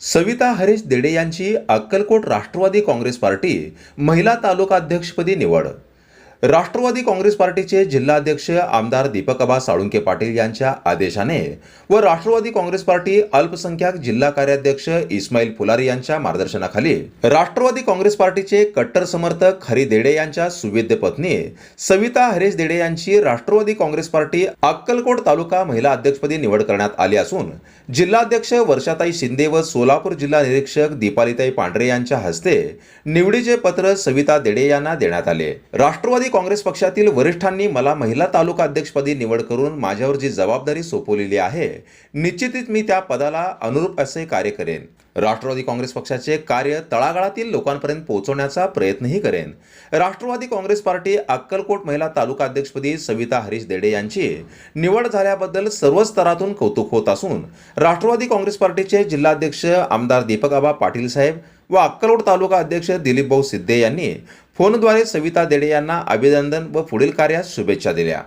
सविता हरीश देडे यांची Akkalkot Rashtrawadi Congress party महिला तालुकाध्यक्षपदी निवड. राष्ट्रवादी काँग्रेस पार्टीचे जिल्हाध्यक्ष आमदार दीपकबा साळुंके पाटील यांच्या आदेशाने व राष्ट्रवादी काँग्रेस पार्टी अल्पसंख्याक जिल्हा कार्याध्यक्ष इस्माईल फुलारी यांच्या मार्गदर्शनाखाली राष्ट्रवादी काँग्रेस पार्टीचे कट्टर समर्थक हरी देडे यांच्या सुवेद्य पत्नी सविता हरीश देडे यांची राष्ट्रवादी काँग्रेस पार्टी अक्कलकोट तालुका महिला अध्यक्षपदी निवड करण्यात आली असून जिल्हाध्यक्ष वर्षाताई शिंदे व सोलापूर जिल्हा निरीक्षक दीपालिताई पांढरे यांच्या हस्ते निवडीचे पत्र सविता देडे यांना देण्यात आले. राष्ट्रवादी राष्ट्रवादी काँग्रेस पक्षातील वरिष्ठांनी मला महिला तालुका अध्यक्षपदी निवड करून माझ्यावर जी जबाबदारी सोपवलेली आहे निश्चितच मी त्या पदाला अनुरूप असे कार्य करेन. राष्ट्रवादी काँग्रेस पक्षाचे कार्य तळागाळातील लोकांपर्यंत पोहोचवण्याचा प्रयत्नही करेन. राष्ट्रवादी काँग्रेस पार्टी अक्कलकोट महिला तालुका अध्यक्षपदी सविता हरीश देडे यांची निवड झाल्याबद्दल सर्व स्तरातून कौतुक होत असून राष्ट्रवादी काँग्रेस पार्टीचे जिल्हाध्यक्ष आमदार दीपकआबा पाटील साहेब व अक्कलकोट तालुका अध्यक्ष दिलीप भाऊ सिद्धे यांनी फोनद्वारे सविता देडे यांना अभिनंदन व पुढील कार्यास शुभेच्छा दिल्या.